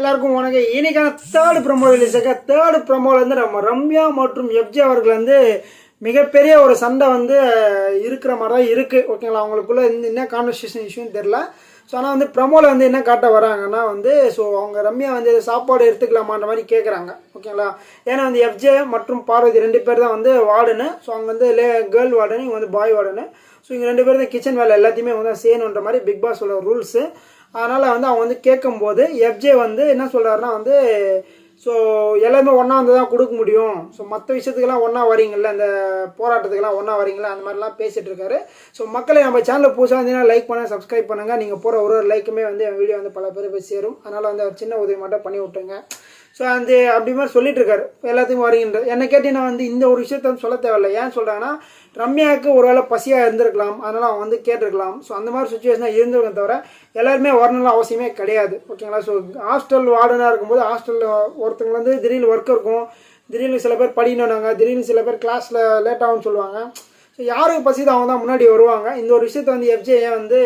எல்லாருக்கும் வணக்கம். இன்னைக்கான தேர்டு ப்ரொமோ ரிலீஸாக தேர்டு ப்ரமோவில் வந்து நம்ம ரம்யா மற்றும் எஃப்ஜே அவர்கள் வந்து மிகப்பெரிய ஒரு சண்டை வந்து இருக்கிற மாதிரி தான் இருக்குது ஓகேங்களா அவங்களுக்குள்ள இந்த என்ன கான்வர்சேஷன் இஷ்யூன்னு தெரில ஸோ ஆனால் வந்து ப்ரமோவில் வந்து என்ன காட்ட வராங்கன்னா வந்து ஸோ அவங்க ரம்யா வந்து சாப்பாடு எடுத்துக்கலாமான்ற மாதிரி கேட்குறாங்க ஓகேங்களா ஏன்னா வந்து எஃப்ஜே மற்றும் பார்வதி ரெண்டு பேர் தான் வந்து வார்டனு. ஸோ அவங்க வந்து லே கேர்ள் வார்டனு இவங்க வந்து பாய் வார்டனு. ஸோ இங்கே ரெண்டு பேரும் கிச்சன் வேலை எல்லாத்தையுமே வந்து செய்யணுன்ற மாதிரி பிக் பாஸோட ரூல்ஸு அதனால் வந்து அவங்க வந்து கேட்கும்போது எஃப்ஜே வந்து என்ன சொல்கிறாருன்னா வந்து ஸோ எல்லாமே ஒன்றா வந்து தான் கொடுக்க முடியும். ஸோ மற்ற விஷயத்துக்கெல்லாம் ஒன்றா வரீங்கள்ல அந்த போராட்டத்துக்கெல்லாம் ஒன்றா வரீங்களா அந்த மாதிரிலாம் பேசிகிட்டு இருக்காரு. ஸோ மக்களை நம்ம சேனலில் புதுசாக இருந்தீங்கன்னா லைக் பண்ணுங்கள் சப்ஸ்கிரைப் பண்ணுங்கள் நீங்கள் போகிற ஒரு ஒரு லைக்குமே வந்து என் வீடியோ வந்து பல பேர் போய் சேரும். அதனால் வந்து ஒரு சின்ன உதவி மட்டும் பண்ணி விட்டுருங்க. ஸோ அந்த அப்படி மாதிரி சொல்லிட்டு இருக்காரு எல்லாத்துக்கும் வரீங்கன்ற கேட்டு நான் வந்து இந்த ஒரு விஷயத்த வந்து சொல்ல தேவையில்ல. ஏன் சொல்கிறாங்கன்னா ரம்யாவுக்கு ஒருவேளை பசியாக இருந்திருக்கலாம். அதனால் அவன் வந்து கேட்டிருக்கலாம். ஸோ அந்த மாதிரி சுச்சுவேஷனாக இருந்திருக்கும் தவிர எல்லாருமே வரணும்னு அவசியமே கிடையாது. ஓகேங்களா ஸோ ஹாஸ்டல் வார்டனாக இருக்கும்போது ஹாஸ்டலில் ஒருத்தவங்க வந்து திடீர்னு ஒர்க் இருக்கும். திடீர்னு சில பேர் படிக்கணுன்னாங்க திடீர்னு சில பேர் கிளாஸில் லேட் ஆகும்னு சொல்லுவாங்க. ஸோ யாருக்கு தான் அவங்க தான் முன்னாடி வருவாங்க. இந்த ஒரு விஷயத்த வந்து எஃப்ஜே ஏன் வந்து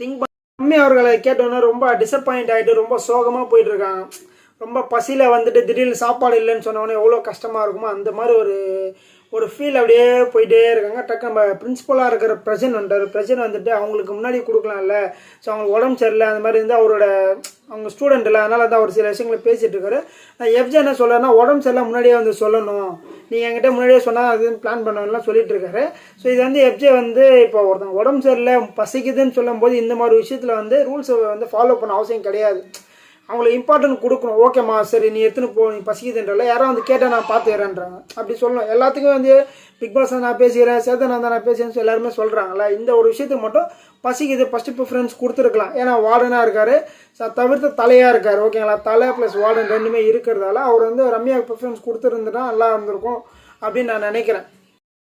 திங்க் மம்மி அவர்களை கேட்டோன்னே ரொம்ப டிசப்பாயிண்ட் ஆகிட்டு ரொம்ப சோகமாக போயிட்டு இருக்காங்க. ரொம்ப பசியில் வந்துட்டு திடீர்னு சாப்பாடு இல்லைன்னு சொன்னவொடனே எவ்வளோ கஷ்டமாக இருக்குமோ அந்த மாதிரி ஒரு ஒரு ஃபீல் அப்படியே போயிட்டே இருக்காங்க. டக்கு நம்ம பிரின்ஸிபலாக இருக்கிற பிரசன் வந்துட்டார். பிரசன் வந்துட்டு அவங்களுக்கு முன்னாடி கொடுக்கலாம்ல. ஸோ அவங்களுக்கு உடம்பு சரியில்லை அந்த மாதிரி இருந்து அவரோட அவங்க ஸ்டூடெண்ட் இல்லை அதனால தான் ஒரு சில விஷயங்களை பேசிகிட்டு இருக்காரு. நான் எஃப்ஜே என்ன சொல்கிறேன்னா உடம்பு சரியில்லை முன்னாடியே வந்து சொல்லணும். நீங்கள் என்கிட்ட முன்னாடியே சொன்னால் அது பிளான் பண்ணணும்லாம் சொல்லிட்டு இருக்காரு. ஸோ இது வந்து எஃப்ஜே வந்து இப்போ ஒருத்தவங்க உடம்பு சரியில்லை பசிக்குதுன்னு சொல்லும்போது இந்த மாதிரி விஷயத்தில் வந்து ரூல்ஸை வந்து ஃபாலோ பண்ண அவசியம் கிடையாது. அவங்கள இம்பார்ட்டன்ட் கொடுக்கணும். ஓகேம்மா சரி நீ எடுத்துன்னு போ நீ பசிக்குதுன்றல யாரும் வந்து கேட்டால் நான் பார்த்துக்கிறேன்றாங்க அப்படி சொல்லணும். எல்லாத்துக்கும் வந்து பிக் பாஸ் நான் பேசிக்கிறேன் சேதன் நான் பேசுகிறேன்னு சொல்லி எல்லாருமே சொல்கிறாங்கல்ல இந்த ஒரு விஷயத்துக்கு மட்டும் பசிக்குது ஃபஸ்ட்டு ப்ரிஃபரன்ஸ் கொடுத்துருக்கலாம். ஏன்னா வார்டனாக இருக்கார். தவிர்த்து தலையாக இருக்கார். ஓகேங்களா தலை ப்ளஸ் வார்டன் ரெண்டுமே இருக்கிறதால அவர் வந்து ரம்யாவுக்கு ப்ரிஃபரன்ஸ் கொடுத்துருந்துனா நல்லா இருந்திருக்கும் அப்படின்னு நான் நினைக்கிறேன்.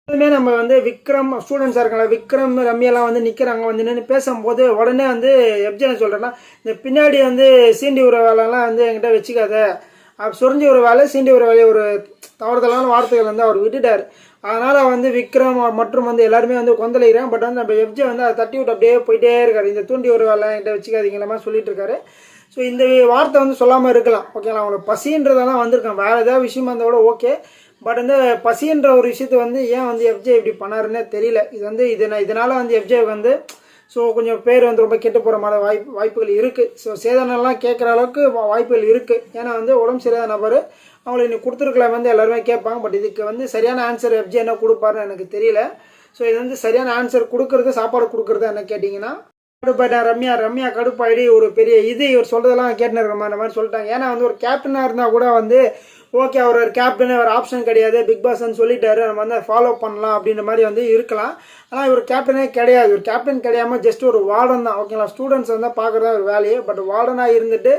எப்போதுமே நம்ம வந்து விக்ரம் ஸ்டூடெண்ட்ஸாக இருக்காங்களா விக்ரம் ரம்யாலாம் வந்து நிற்கிறாங்க வந்து நின்று பேசும்போது உடனே வந்து எப்ஜி சொல்கிறேன்னா இந்த பின்னாடி வந்து சீண்டி உர வேலைலாம் வந்து என்கிட்ட வச்சுக்காத. அப்படி சொரிஞ்சி ஒரு வேலை சீண்டி ஒரு வேலையை ஒரு தவறுதலான வார்த்தைகள் வந்து அவர் விட்டுட்டார். அதனால் வந்து விக்ரம் மற்றும் வந்து எல்லாருமே வந்து கொந்தளிக்கிறேன் பட் வந்து நம்ம எப்ஜே வந்து அதை தட்டி விட்டு அப்படியே போயிட்டே இருக்காரு. இந்த தூண்டி ஒரு வேலை என்கிட்ட வச்சுக்காதீங்கிற சொல்லிட்டு இருக்காரு. ஸோ இந்த வார்த்தை வந்து சொல்லாமல் இருக்கலாம். ஓகேங்களா? அவங்களுக்கு பசின்றதெல்லாம் வந்திருக்கேன் வேறு ஏதாவது விஷயமா இருந்தால் கூட ஓகே பட் வந்து பசின்ற ஒரு விஷயத்தை வந்து ஏன் வந்து எஃப்ஜே இப்படி பண்ணாருன்னே தெரியல. இது வந்து இதனால் இதனால் வந்து எஃப்ஜே வந்து ஸோ கொஞ்சம் பேர் வந்து ரொம்ப கெட்டு போகிற மாதிரி வாய்ப்பு வாய்ப்புகள் இருக்குது ஸோ சேதனெல்லாம் கேட்குற அளவுக்கு வா- வாய்ப்புகள் இருக்குது ஏன்னா வந்து உடம்பு சரியாத நபர் அவங்களுக்கு நீ கொடுத்துருக்கலாம் வந்து எல்லாருமே கேட்பாங்க. பட் இதுக்கு வந்து சரியான ஆன்சர் எஃப்ஜே என்ன கொடுப்பாருன்னு எனக்கு தெரியல. ஸோ இது வந்து சரியான ஆன்சர் கொடுக்கறது சாப்பாடு கொடுக்குறது என்ன கேட்டிங்கன்னா கடுப்பாயிட்டேன் ரம்யா ரம்யா கடுப்பாயிடி ஒரு பெரிய இது இவர் சொல்கிறதெல்லாம் கேட்டுன்னு இருக்கிற மாதிரி மாதிரி சொல்லிட்டாங்க. ஏன்னா வந்து ஒரு கேப்டனாக இருந்தால் கூட வந்து ஓகே அவர் ஒரு கேப்டன் ஒரு ஆப்ஷன் கிடையாது. பிக் பாஸ்ன்னு சொல்லிட்டாரு. நம்ம வந்து ஃபாலோ பண்ணலாம் அப்படின்ற மாதிரி வந்து இருக்கலாம். ஆனால் இவர் கேப்டனே கிடையாது. ஒரு கேப்டன் கிடையாமல் ஜஸ்ட் ஒரு வார்டன் தான். ஓகேங்களா ஸ்டூடெண்ட்ஸ் வந்து பார்க்குறது ஒரு வேலையே. பட் வார்டனாக இருந்துட்டு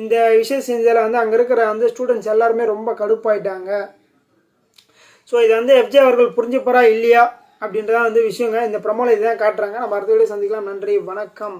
இந்த விஷயம் செஞ்சதில் வந்து அங்கே இருக்கிற வந்து ஸ்டூடெண்ட்ஸ் எல்லாருமே ரொம்ப கடுப்பாயிட்டாங்க. ஸோ இதை வந்து எஃப்ஜே அவர்கள் புரிஞ்சுப்பாரா இல்லையா அப்படின்றதான் வந்து விஷயங்க. இந்த ப்ரமோல இதுதான் காட்டுறாங்க. நம்ம அடுத்த வீடியோ சந்திக்கலாம். நன்றி. வணக்கம்.